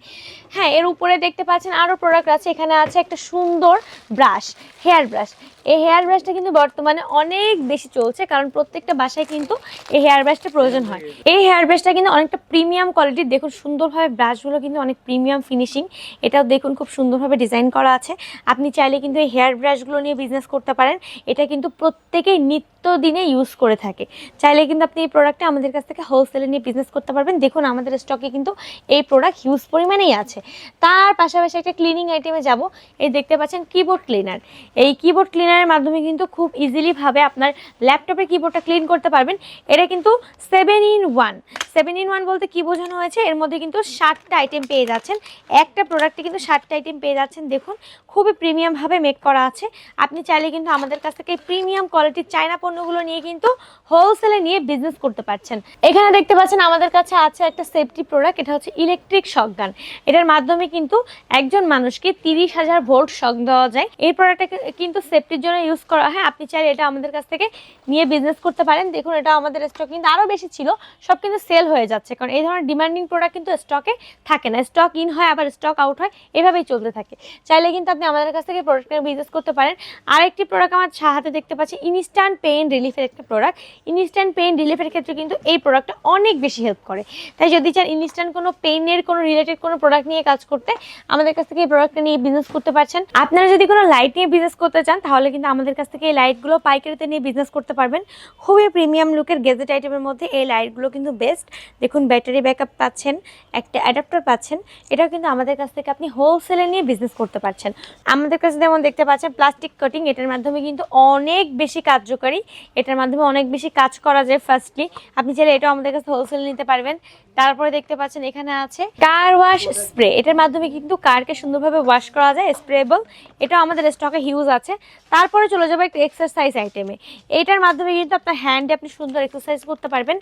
হ্যাঁ এর উপরে দেখতে পাচ্ছেন আরও প্রোডাক্ট আছে। এখানে আছে একটা সুন্দর ব্রাশ হেয়ার ব্রাশ এই হেয়ার ব্রাশটা কিন্তু বর্তমানে অনেক বেশি চলছে কারণ প্রত্যেকটা বাসায় কিন্তু এই হেয়ার ব্রাশটা প্রয়োজন হয়। এই হেয়ার ব্রাশটা কিন্তু অনেকটা প্রিমিয়াম কোয়ালিটির দেখুন সুন্দরভাবে ব্রাশগুলো কিন্তু অনেক প্রিমিয়াম ফিনিশিং এটাও দেখুন খুব সুন্দরভাবে ডিজাইন করা আছে। আপনি চাইলে কিন্তু এই হেয়ার ব্রাশগুলো নিয়ে বিজনেস করতে পারেন এটা কিন্তু প্রত্যেকেই নিত্যদিনে ইউজ করে থাকে। চাইলে কিন্তু আপনি এই প্রোডাক্টটা আমাদের কাছ থেকে হোলসেলে নিয়ে বিজনেস করতে পারবেন দেখুন আমাদের স্টকে কিন্তু এই প্রোডাক্ট হিউজ পরিমাণেই আছে। তার পাশাপাশি একটা ক্লিনিং আইটেমে যাব এই দেখতে পাচ্ছেন কিবোর্ড ক্লিনার এই কিবোর্ড ক্লিনারের মাধ্যমে কিন্তু খুব ইজিলি ভাবে আপনার ল্যাপটপের কিবোর্ডটা ক্লিন করতে পারবেন। এটা কিন্তু seven in one seven in one বলতে কি বোঝানো হয়েছে? এর মধ্যে কিন্তু ষাটটা আইটেম পেয়ে যাচ্ছেন। একটা প্রোডাক্টে কিন্তু ষাটটা আইটেম পেয়ে যাচ্ছেন। দেখুন খুবই প্রিমিয়ামভাবে মেক করা আছে। আপনি চাইলে কিন্তু আমাদের কাছ থেকে প্রিমিয়াম কোয়ালিটির চায়না পণ্যগুলো নিয়ে কিন্তু হোলসেলে নিয়ে বিজনেস করতে পারছেন। এখানে দেখতে পাচ্ছেন আমাদের কাছে আছে একটা সেফটি প্রোডাক্ট এটা হচ্ছে ইলেকট্রিক শকগান এটার মাধ্যমে কিন্তু একজন মানুষকে তিরিশ হাজার ভোল্ট শক দেওয়া যায়। এই প্রোডাক্টটা কিন্তু সেফটির জন্য ইউজ করা হয়। আপনি চাইলে এটা আমাদের কাছ থেকে নিয়ে বিজনেস করতে পারেন। দেখুন, এটা আমাদের স্টক কিন্তু আরও বেশি ছিল। সব কিন্তু সেল হয়ে যাচ্ছে। কারণ এই ধরনের ডিমান্ডিং প্রোডাক্ট কিন্তু স্টকে থাকে না। স্টক ইন হয়, আবার স্টক আউট হয়। এভাবেই চলতে থাকে। চাইলে কিন্তু আপনি আমাদের কাছ থেকে প্রোডাক্ট নিয়ে বিজনেস করতে পারেন। আরেকটি প্রোডাক্ট আমার হাতে দেখতে পাচ্ছি ইনস্ট্যান্ট পেইন রিলিফের একটা প্রোডাক্ট ইনস্ট্যান্ট পেইন রিলিফের ক্ষেত্রে কিন্তু এই প্রোডাক্টটা অনেক বেশি হেল্প করে। তাই যদি চান ইনস্ট্যান্ট কোনো পেইনের কোনো রিলেটেড কোনো প্রোডাক্ট নিয়ে কাজ করতে, আমাদের কাছ থেকে এই প্রোডাক্টটা নিয়ে বিজনেস করতে পারছেন। আপনারা যদি কোনো লাইট নিয়ে বিজনেস করতে চান, তাহলে কিন্তু আমাদের কাছ থেকে এই লাইটগুলো পাইকারিতে নিয়ে বিজনেস করতে পারবেন। খুবই প্রিমিয়াম লুকের গেজেট আইটেমের মধ্যে এই লাইটগুলো কিন্তু বেস্ট দেখুন ব্যাটারি ব্যাকআপ পাচ্ছেন, একটা অ্যাডাপ্টার পাচ্ছেন। এটাও কিন্তু আমাদের কাছ থেকে আপনি হোলসেলে নিয়ে বিজনেস করতে পারছেন। আমাদের কাছে যেমন দেখতে পাচ্ছেন প্লাস্টিক কাটিং এটার মাধ্যমে কিন্তু অনেক বেশি কার্যকারী। এটার মাধ্যমে অনেক বেশি কাজ করা যায় ফার্স্টলি আপনি চাইলে এটাও আমাদের কাছে হোলসেল নিতে পারবেন। তারপরে দেখতে পাচ্ছেন এখানে আছে কার ওয়াশ স্প্রে এটার মাধ্যমে কিন্তু কারকে সুন্দরভাবে ওয়াশ করা যায় স্প্রেবল এটাও আমাদের স্টকে হিউজ আছে। তারপরে চলে যাব একটা এক্সারসাইজ আইটেমে এটার মাধ্যমে কিন্তু আপনার হ্যান্ডে আপনি সুন্দর এক্সারসাইজ করতে পারবেন।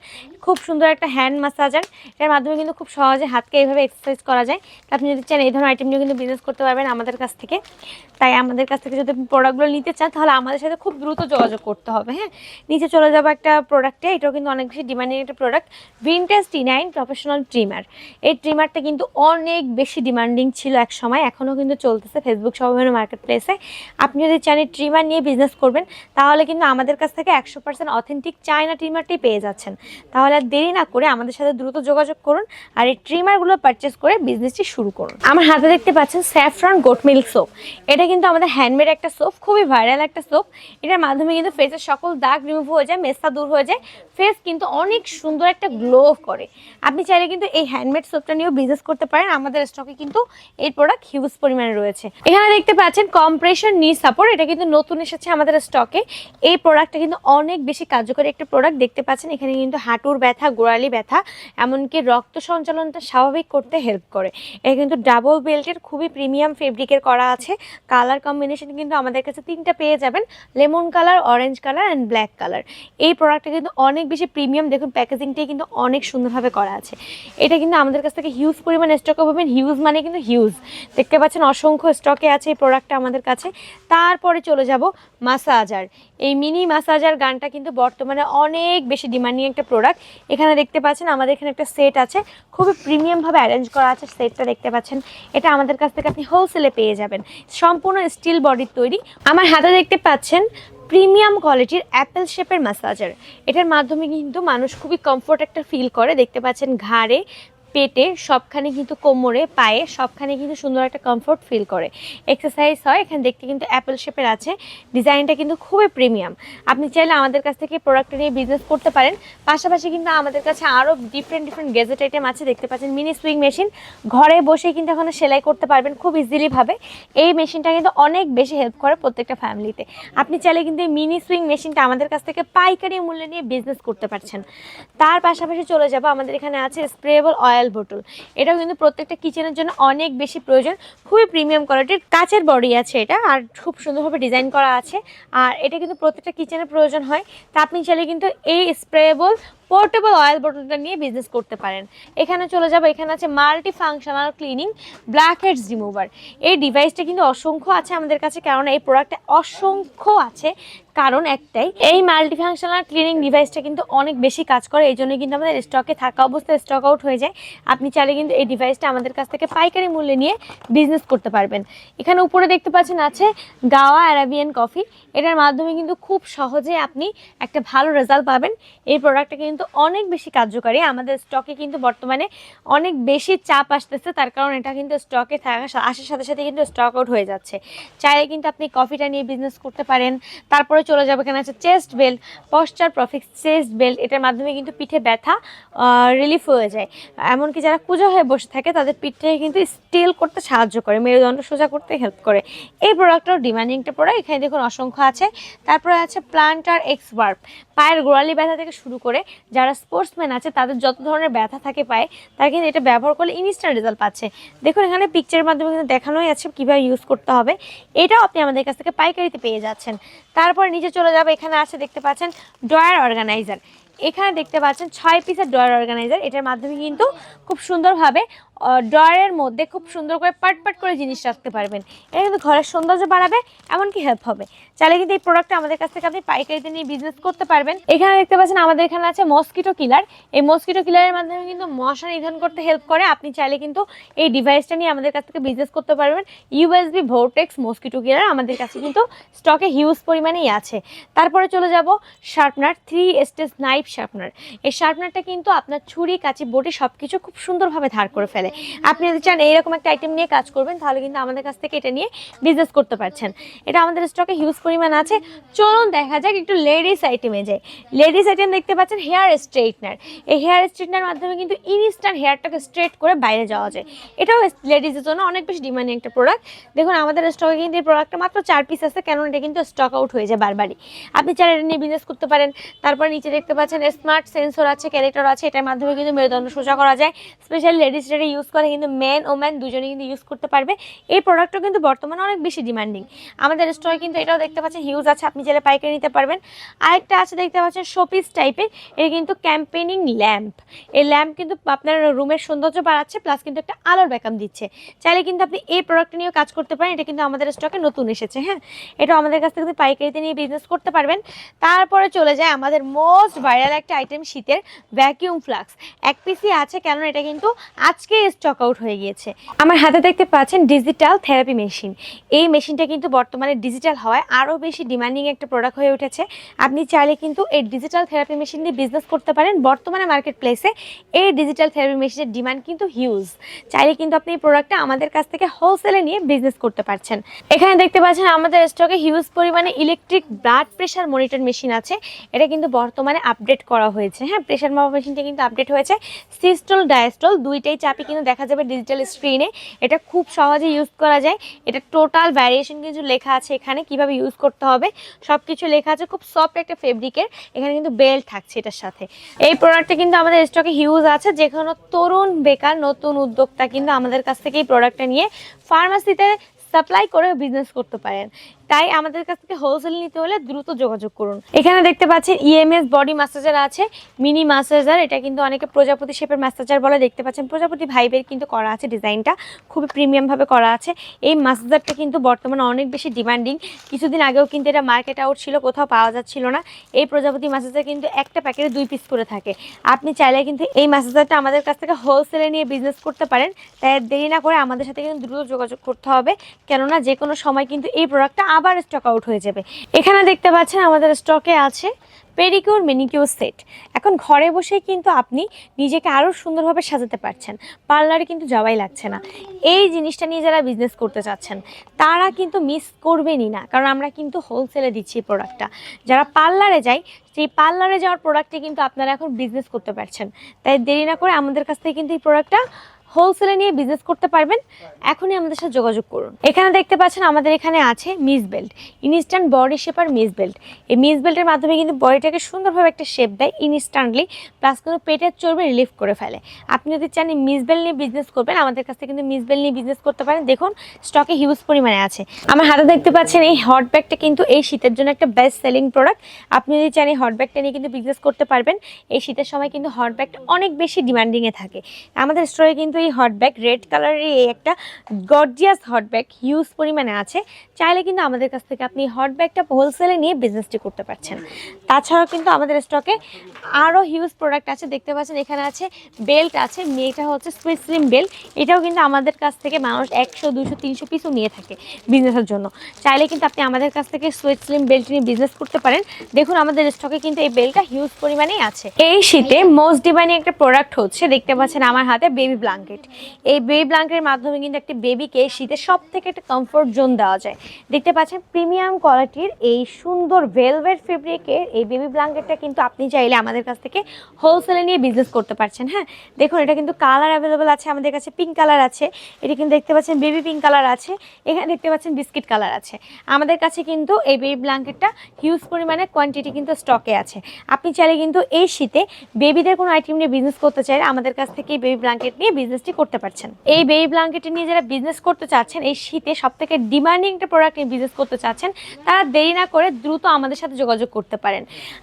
খুব সুন্দর একটা হ্যান্ড মাসাজার এটার মাধ্যমে কিন্তু খুব সহজে হাতকে এইভাবে এক্সারসাইজ করা যায়। আপনি যদি চান এই ধরনের আইটেম নিয়ে কিন্তু বিজনেস করতে পারবেন আমাদের কাছ থেকে। তাই আমাদের কাছ থেকে যদি প্রোডাক্টগুলো নিতে চান, তাহলে আমাদের সাথে খুব দ্রুত যোগাযোগ করতে হবে হ্যাঁ? নিচে চলে যাব একটা প্রোডাক্টে এটাও কিন্তু অনেক বেশি ডিমান্ডিং একটা product vintage T nine professional trimmer এই ট্রিমারটা কিন্তু অনেক বেশি ডিমান্ডিং ছিল এক সময় এখনও কিন্তু চলতেছে ফেসবুক সহ বিভিন্ন মার্কেট প্লেসে আপনি যদি চান এই ট্রিমার নিয়ে বিজনেস করবেন, তাহলে কিন্তু আমাদের কাছ থেকে একশো পার্সেন্ট অথেন্টিক চায়না ট্রিমারটি পেয়ে যাচ্ছেন। তাহলে আর দেরি না করে আমাদের সাথে দ্রুত যোগাযোগ করুন আর এই ট্রিমারগুলো পারচেস করে বিজনেসটি শুরু করুন। আমার হাতে দেখতে পাচ্ছেন স্যাফ্রন গোট মিল্ক সোপ এটা কিন্তু আমাদের হ্যান্ডমেড একটা সোপ খুবই ভাইরাল একটা সোপ এটার মাধ্যমে কিন্তু ফেসের সকল দাগ রিমুভ হয়ে যায়, মেস্তা দূর হয়ে যায়। ফেস কিন্তু অনেক সুন্দর একটা গ্লো করে। আপনি চাইলে কিন্তু এই হ্যান্ডমেড সোপটা নিয়েও বিজনেস করতে পারেন। আমাদের স্টকে কিন্তু এই প্রোডাক্ট হিউজ পরিমাণে রয়েছে। এখানে দেখতে পাচ্ছেন কম্প্রেশন নি সাপোর্ট এটা কিন্তু নতুন এসেছে আমাদের স্টকে এই প্রোডাক্টটা কিন্তু অনেক বেশি কার্যকরী একটা প্রোডাক্ট দেখতে পাচ্ছেন এখানে কিন্তু হাঁটুর ব্যথা, গোড়ালি ব্যথা, এমনকি রক্ত সঞ্চালনটা স্বাভাবিক করতে হেল্প করে। এটা কিন্তু ডাবল বেল্টের খুবই প্রিমিয়াম ফেব্রিকের করা আছে। কালার কম্বিনেশন কিন্তু আমাদের কাছে তিনটা পেয়ে যাবেন। Lemon colour orange colour and black colour এই প্রোডাক্টটা কিন্তু অনেক বেশি প্রিমিয়াম দেখুন প্যাকেজিংটাই কিন্তু অনেক সুন্দরভাবে করা আছে। এটা কিন্তু আমাদের কাছ থেকে হিউজ পরিমাণ স্টকে পাবেন। হিউজ মানে কিন্তু হিউজ দেখতে পাচ্ছেন, অসংখ্য স্টকে আছে এই প্রোডাক্টটা আমাদের কাছে। তারপরে চলে যাব মাসাজার এই মিনি মাসাজার গানটা কিন্তু বর্তমানে অনেক বেশি ডিমান্ডিং একটা প্রোডাক্ট এখানে দেখতে পাচ্ছেন, আমাদের এখানে একটা সেট আছে। খুবই প্রিমিয়ামভাবে অ্যারেঞ্জ করা আছে সেটটা দেখতে পাচ্ছেন। এটা আমাদের কাছ থেকে আপনি হোলসেলে পেয়ে যাবেন। সম্পূর্ণ স্টিল বডির তৈরি। আমার হাতে দেখতে পাচ্ছেন প্রিমিয়াম কোয়ালিটির অ্যাপেল শেপের ম্যাসাজার এটার মাধ্যমে কিন্তু মানুষ খুবই কমফোর্ট একটা ফিল করে। দেখতে পাচ্ছেন ঘাড়ে পেটে সবখানে কিন্তু কোমরে, পায়ে সবখানে কিন্তু সুন্দর একটা কমফোর্ট ফিল করে। এক্সারসাইজ হয়, এখানে দেখতে কিন্তু অ্যাপেল শেপের আছে। ডিজাইনটা কিন্তু খুবই প্রিমিয়াম আপনি চাইলে আমাদের কাছ থেকে প্রোডাক্ট নিয়ে বিজনেস করতে পারেন। পাশাপাশি কিন্তু আমাদের কাছে আরও ডিফারেন্ট ডিফারেন্ট গেজেট আইটেম আছে। দেখতে পাচ্ছেন মিনি সুইং মেশিন ঘরে বসে কিন্তু এখানে সেলাই করতে পারবেন খুব ইজিলিভাবে এই মেশিনটা কিন্তু অনেক বেশি হেল্প করে প্রত্যেকটা ফ্যামিলিতে আপনি চাইলে কিন্তু এই মিনি সুইং মেশিনটা আমাদের কাছ থেকে পাইকারি মূল্যে নিয়ে বিজনেস করতে পারছেন। তার পাশাপাশি চলে যাব। আমাদের এখানে আছে স্প্রেবল অয়েল বোতল এটাও কিন্তু প্রত্যেকটা কিচেনের জন্য অনেক বেশি প্রয়োজন। খুবই প্রিমিয়াম কোয়ালিটির কাচের বডি আছে এটা, আর খুব সুন্দরভাবে ডিজাইন করা আছে। আর এটা কিন্তু প্রত্যেকটা কিচেনে প্রয়োজন হয়। তা আপনি চাইলে কিন্তু এই স্প্রেবল পোর্টেবল অয়েল বোতলটা নিয়ে বিজনেস করতে পারেন। এখানে চলে যাব, এখানে আছে multi functional cleaning black heads remover এই ডিভাইসটা কিন্তু অসংখ্য আছে আমাদের কাছে, কারণ এই প্রোডাক্টটা অসংখ্য আছে। কারণ একটাই, এই মাল্টি ফাংশনাল ক্লিনিং ডিভাইসটা কিন্তু অনেক বেশি কাজ করে, এই জন্য কিন্তু আমাদের স্টকে থাকা অবস্থায় স্টক আউট হয়ে যায়। আপনি চাইলে কিন্তু এই ডিভাইসটা আমাদের কাছ থেকে পাইকারি মূল্যে নিয়ে বিজনেস করতে পারবেন। এখানে উপরে দেখতে পাচ্ছেন আছে গাওয়া অ্যারাবিয়ান কফি এটার মাধ্যমে কিন্তু খুব সহজে আপনি একটা ভালো রেজাল্ট পাবেন। এই প্রোডাক্টটা কিন্তু অনেক বেশি কার্যকারী। আমাদের স্টকে কিন্তু বর্তমানে অনেক বেশি চাপ আসতেছে, তার কারণ এটা কিন্তু স্টকে থাকা আসার সাথে সাথে কিন্তু স্টক আউট হয়ে যাচ্ছে। চাইলে কিন্তু আপনি কফিটা নিয়ে বিজনেস করতে পারেন, তারপরে চলে যাবে কেন আছে chest belt posture prefix chest belt এটার মাধ্যমে কিন্তু পিঠে ব্যথা রিলিফ হয়ে যায়। এমনকি যারা কুজো হয়ে বসে থাকে, তাদের পিঠে কিন্তু স্টিল করতে সাহায্য করে, মেরুদণ্ড সোজা করতে হেল্প করে। এই প্রোডাক্টটাও ডিমান্ডিং একটা প্রোডাক্ট এখানে দেখুন অসংখ্য আছে। তারপরে আছে প্লান্টার এক্স পায়ের গোড়ালি ব্যথা থেকে শুরু করে যারা স্পোর্টসম্যান আছে, তাদের যত ধরনের ব্যথা থাকে পায়ে, তারা কিন্তু এটা ব্যবহার করলে ইনস্ট্যান্ট রেজাল্ট পাচ্ছে। দেখুন, এখানে পিকচারের মাধ্যমে কিন্তু দেখানোই আছে কীভাবে ইউজ করতে হবে। এটাও আপনি আমাদের কাছ থেকে পাইকারিতে পেয়ে যাচ্ছেন। তারপর নিচে চলে যাবে, এখানে আছে দেখতে পাচ্ছেন ড্রয়ার অর্গানাইজার এখানে দেখতে পাচ্ছেন ছয় পিসের ড্রয়ার অর্গানাইজার এটার মাধ্যমে কিন্তু খুব সুন্দরভাবে ড্রয়ারের মধ্যে খুব সুন্দর করে পাট পাট করে জিনিস রাখতে পারবেন। এটা কিন্তু ঘরের সৌন্দর্য বাড়াবে, এমনকি হেল্প হবে। চাইলে কিন্তু এই প্রোডাক্টটা আমাদের কাছ থেকে আপনি পাইকারিতে নিয়ে বিজনেস করতে পারবেন। এখানে দেখতে পাচ্ছেন আমাদের এখানে আছে মসকিটো কিলার এই মসকিটো কিলারের মাধ্যমে কিন্তু মশা নিধন করতে হেল্প করে। আপনি চাইলে কিন্তু এই ডিভাইসটা নিয়ে আমাদের কাছ থেকে বিজনেস করতে পারবেন। ইউএসবি ভোরটেক্স মসকিটো কিলার আমাদের কাছে কিন্তু স্টকে হিউজ পরিমাণেই আছে। তারপরে চলে যাব sharpener three stage knife sharpener এই শার্পনারটা কিন্তু আপনার ছুরি, কাঁচি, বটি সব কিছু খুব সুন্দরভাবে ধার করে ফেলে। আপনি যদি চান এইরকম একটা আইটেম নিয়ে কাজ করবেন, তাহলে কিন্তু আমাদের কাছ থেকে এটা নিয়ে বিজনেস করতে পারছেন। এটা আমাদের স্টকে হিউজ পরিমাণ আছে। চলুন দেখা যাক একটু লেডিস আইটেমে যাই। লেডিস আইটেম দেখতে পাচ্ছেন হেয়ার স্ট্রেটনার এই হেয়ার স্ট্রেটনার মাধ্যমে কিন্তু ইনস্ট্যান্ট হেয়ারটাকে স্ট্রেট করে বাইরে যাওয়া যায়। এটাও লেডিসের জন্য অনেক বেশি ডিমান্ডিং একটা প্রোডাক্ট দেখুন, আমাদের স্টকে কিন্তু এই প্রোডাক্টটা মাত্র চার পিস আছে কেন এটা কিন্তু স্টক আউট হয়ে যায় বারবারই। আপনি চাইলে এটা নিয়ে বিজনেস করতে পারেন। তারপর নিচে দেখতে পাচ্ছেন স্মার্ট সেন্সর আছে ক্যারেক্টার আছে, এটার মাধ্যমে কিন্তু মেরুদণ্ড সোজা করা যায়। স্পেশালি লেডিস এটা ইউজ করে, কিন্তু ম্যান ও ম্যান দুজনে কিন্তু ইউজ করতে পারবে। এই প্রোডাক্টটা কিন্তু বর্তমানে অনেক বেশি ডিমান্ডিং আমাদের স্টোরে কিন্তু এটাও দেখতে পাচ্ছেন হিউজ আছে, আপনি চাইলে পাইকারি নিতে পারবেন। আরেকটা আছে, দেখতে পাচ্ছেন শোপিস টাইপের এটা কিন্তু ক্যাম্পেনিং ল্যাম্প এই ল্যাম্প কিন্তু আপনার রুমের সৌন্দর্য বাড়াচ্ছে প্লাস কিন্তু একটা আলোর ব্যাকআপ দিচ্ছে। চাইলে কিন্তু আপনি এই প্রোডাক্ট নিয়েও কাজ করতে পারেন, এটা কিন্তু আমাদের স্টকে নতুন এসেছে হ্যাঁ? এটা আমাদের কাছ থেকে পাইকারিতে নিয়ে বিজনেস করতে পারবেন। তারপরে চলে যায় আমাদের মোস্ট ভাইরাল একটা আইটেম শীতের ভ্যাকিউম ফ্লাক্স এক পিসই আছে, কেননা এটা কিন্তু আজকে স্টক আউট হয়ে গিয়েছে। আমার হাতে দেখতে পাচ্ছেন ডিজিটাল থেরাপি মেশিন এই মেশিনটা কিন্তু বর্তমানে ডিজিটাল হওয়ায় আরও বেশি ডিমান্ডিং একটা প্রোডাক্ট হয়ে উঠেছে। আপনি চাইলে কিন্তু এই ডিজিটাল থেরাপি মেশিন দিয়ে বিজনেস করতে পারেন। বর্তমানে মার্কেট প্লেসে এই ডিজিটাল থেরাপি মেশিনের ডিমান্ড কিন্তু হিউজ চাইলে কিন্তু আপনি এই প্রোডাক্টটা আমাদের কাছ থেকে হোলসেলে নিয়ে বিজনেস করতে পারছেন। এখানে দেখতে পাচ্ছেন আমাদের স্টকে হিউজ পরিমাণে electric blood pressure monitor machine আছে। এটা কিন্তু বর্তমানে আপডেট করা হয়েছে। হ্যাঁ প্রেশার মাপা মেশিনটা কিন্তু আপডেট হয়েছে। সিস্টল ডায়াস্টল দুইটাই চাপে কিন্তু দেখা যাবে ডিজিটাল স্ক্রিনে এটা খুব সহজে ইউজ করা যায়। এটা টোটাল ভ্যারিয়েশন কিছু লেখা আছে এখানে। কীভাবে ইউজ করতে হবে। সব কিছু লেখা আছে, খুব সফট একটা ফেব্রিকের এখানে কিন্তু বেল্ট থাকছে এটার সাথে। এই প্রোডাক্টটা কিন্তু আমাদের স্টকে হিউজ আছে। যে কোনো তরুণ, বেকার, নতুন উদ্যোক্তা কিন্তু আমাদের কাছ থেকে এই প্রোডাক্টটা নিয়ে ফার্মাসিতে সাপ্লাই করে বিজনেস করতে পারেন। তাই আমাদের কাছ থেকে হোলসেল নিতে হলে দ্রুত যোগাযোগ করুন। এখানে দেখতে পাচ্ছেন ইএমএস বডি ম্যাসাজার আছে মিনি ম্যাসাজার এটা কিন্তু অনেকে প্রজাপতি শেপের ম্যাসাজার বলে দেখতে পাচ্ছেন। প্রজাপতি ভাইবের কিন্তু করা আছে ডিজাইনটা, খুবই প্রিমিয়াম ভাবে করা আছে। এই ম্যাসাজারটা কিন্তু বর্তমানে অনেক বেশি ডিমান্ডিং কিছুদিন আগেও কিন্তু এটা মার্কেট আউট ছিল, কোথাও পাওয়া যাচ্ছিল না। এই প্রজাপতি ম্যাসাজার কিন্তু একটা প্যাকেটে দুই পিস করে থাকে। আপনি চাইলে কিন্তু এই ম্যাসাজারটা আমাদের কাছ থেকে হোলসেলে নিয়ে বিজনেস করতে পারেন। তাই দেরি না করে আমাদের সাথে কিন্তু দ্রুত যোগাযোগ করতে হবে। কেননা যে কোনো সময় কিন্তু এই প্রোডাক্টটা আবার স্টক আউট হয়ে যাবে। এখানে দেখতে পাচ্ছেন আমাদের স্টকে আছে পেডিকিউর মেনিকিউর সেট এখন ঘরে বসে কিন্তু আপনি নিজেকে আরও সুন্দরভাবে সাজাতে পারছেন। পার্লারে কিন্তু যাওয়াই লাগছে না। এই জিনিসটা নিয়ে যারা বিজনেস করতে চাচ্ছেন, তারা কিন্তু মিস করবেনই না। কারণ আমরা কিন্তু হোলসেলে দিচ্ছি এই প্রোডাক্টটা যারা পার্লারে যায়, সেই পার্লারে যাওয়ার প্রোডাক্টে কিন্তু আপনারা এখন বিজনেস করতে পারছেন। তাই দেরি না করে আমাদের কাছ থেকে কিন্তু এই প্রোডাক্টটা হোলসেলে নিয়ে বিজনেস করতে পারবেন এখনই আমাদের সাথে যোগাযোগ করুন। এখানে দেখতে পাচ্ছেন আমাদের এখানে আছে miss belt instant body shaper miss belt এই মিস বেল্টের মাধ্যমে কিন্তু বডিটাকে সুন্দরভাবে একটা শেপ দেয় ইনস্ট্যান্টলি প্লাস কিন্তু পেটের চর্বি রিলিফ করে ফেলে। আপনি যদি চান মিস বেল্ট নিয়ে বিজনেস করবেন আমাদের কাছ থেকে কিন্তু মিস বেল্ট নিয়ে বিজনেস করতে পারেন। দেখুন স্টকে হিউজ পরিমাণে আছে। আমার হাতে দেখতে পাচ্ছেন এই হট ব্যাগটা কিন্তু এই শীতের জন্য একটা বেস্ট সেলিং প্রোডাক্ট আপনি যদি চান এই হট ব্যাগটা নিয়ে কিন্তু বিজনেস করতে পারবেন এই শীতের সময় কিন্তু হট ব্যাগটা অনেক বেশি ডিমান্ডিংয়ে থাকে। আমাদের স্টোরে কিন্তু এই হট ব্যাগ রেড কালারের এই একটা গর্জিয়াস হট ব্যাগ হিউজ পরিমাণে আছে। চাইলে কিন্তু আমাদের কাছ থেকে আপনি হট ব্যাগটা হোলসেলে নিয়ে বিজনেসটি করতে পারছেন। তাছাড়াও কিন্তু আমাদের স্টকে আরও হিউজ প্রোডাক্ট আছে, দেখতে পাচ্ছেন এখানে আছে বেল্ট আছে এটা হচ্ছে স্লিম বেল্ট এটাও কিন্তু আমাদের কাছ থেকে মানুষ একশো, দুশো, তিনশো পিসও নিয়ে থাকে বিজনেসের জন্য। চাইলে কিন্তু আপনি আমাদের কাছ থেকে স্লিম বেল্ট নিয়ে বিজনেস করতে পারেন। দেখুন আমাদের স্টকে কিন্তু এই বেল্টটা হিউজ পরিমাণেই আছে। এই শীতে মোস্ট ডিমান্ডিং একটা প্রোডাক্ট হচ্ছে, দেখতে পাচ্ছেন আমার হাতে বেবি ব্ল্যাঙ্কেট এই বেবি ব্ল্যাঙ্কেটের মাধ্যমে কিন্তু একটা বেবিকে শীতে সব থেকে একটা কমফোর্ট জোন দেওয়া যায়। দেখতে পাচ্ছেন প্রিমিয়াম কোয়ালিটির এই সুন্দর ভেলভেট ফেব্রিকের এই বেবি ব্ল্যাঙ্কেটটা কিন্তু আপনি চাইলে আমাদের কাছ থেকে হোলসেলে নিয়ে বিজনেস করতে পারছেন হ্যাঁ? দেখুন, এটা কিন্তু কালার অ্যাভেলেবেল আছে, আমাদের কাছে পিঙ্ক কালার আছে। এটা কিন্তু দেখতে পাচ্ছেন বেবি পিঙ্ক কালার আছে। এখানে দেখতে পাচ্ছেন বিস্কিট কালার আছে। আমাদের কাছে কিন্তু এই বেবি ব্ল্যাঙ্কেটটা হিউজ পরিমাণে কোয়ান্টিটি কিন্তু স্টকে আছে। আপনি চাইলে কিন্তু এই শীতে বেবিদের কোনো আইটেম নিয়ে বিজনেস করতে চাইলে আমাদের কাছ থেকে বেবি ব্ল্যাঙ্কেট নিয়ে বিজনেসটি করতে পারছেন। এই বেবি ব্ল্যাঙ্কেট নিয়ে যারা বিজনেস করতে চাচ্ছেন, এই শীতে সব থেকে ডিমান্ডিং একটা প্রোডাক্ট নিয়ে বিজনেস করতে চাচ্ছেন, তারা দেরি না করে দ্রুত আমাদের সাথে যোগাযোগ করতে পারেন।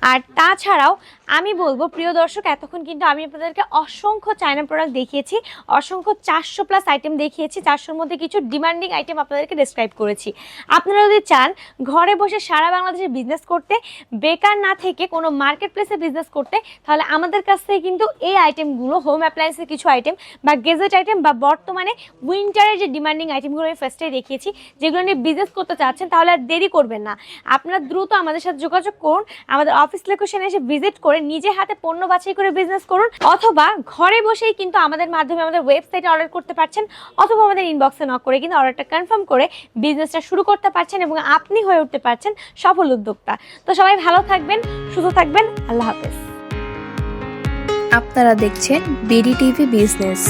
আর তাছাড়াও আমি বলব, প্রিয় দর্শক, এতক্ষণ কিন্তু আমি আপনাদেরকে অসংখ্য চায়না প্রোডাক্ট দেখিয়েছি, অসংখ্য চারশো প্লাস আইটেম দেখিয়েছি, চারশোর মধ্যে কিছু ডিমান্ডিং আইটেম আপনাদেরকে ডিসক্রাইব করেছি। আপনারা যদি চান ঘরে বসে সারা বাংলাদেশে বিজনেস করতে, বেকার না থেকে কোনো মার্কেট প্লেসে বিজনেস করতে, তাহলে আমাদের কাছ থেকে কিন্তু এই আইটেমগুলো হোম অ্যাপ্লায়েন্সের কিছু আইটেম বা গেজেট আইটেম বা বর্তমানে উইন্টারের যে ডিমান্ডিং আইটেমগুলো আমি ফার্স্টে দেখিয়েছি, যেগুলো নিয়ে বিজনেস করতে চাচ্ছেন, তাহলে আর দেরি করবেন না। আপনারা দ্রুত আমাদের সাথে যোগাযোগ করুন, আমাদের অফিস লোকেশনে এসে ভিজিট করে নিজে হাতে পণ্য বাছাই করে বিজনেস করুন, অথবা ঘরে বসেই কিন্তু আমাদের মাধ্যমে আমাদের ওয়েবসাইটে অর্ডার করতে পারছেন, অথবা আমাদের ইনবক্সে নক করে কিন্তু অর্ডারটা কনফার্ম করে বিজনেসটা শুরু করতে পারছেন এবং আপনি হয়ে উঠতে পারছেন সফল উদ্যোক্তা। তো সবাই ভালো থাকবেন, সুস্থ থাকবেন, আল্লাহ হাফেজ। আপনারা দেখছেন বিডি টিভি বিজনেস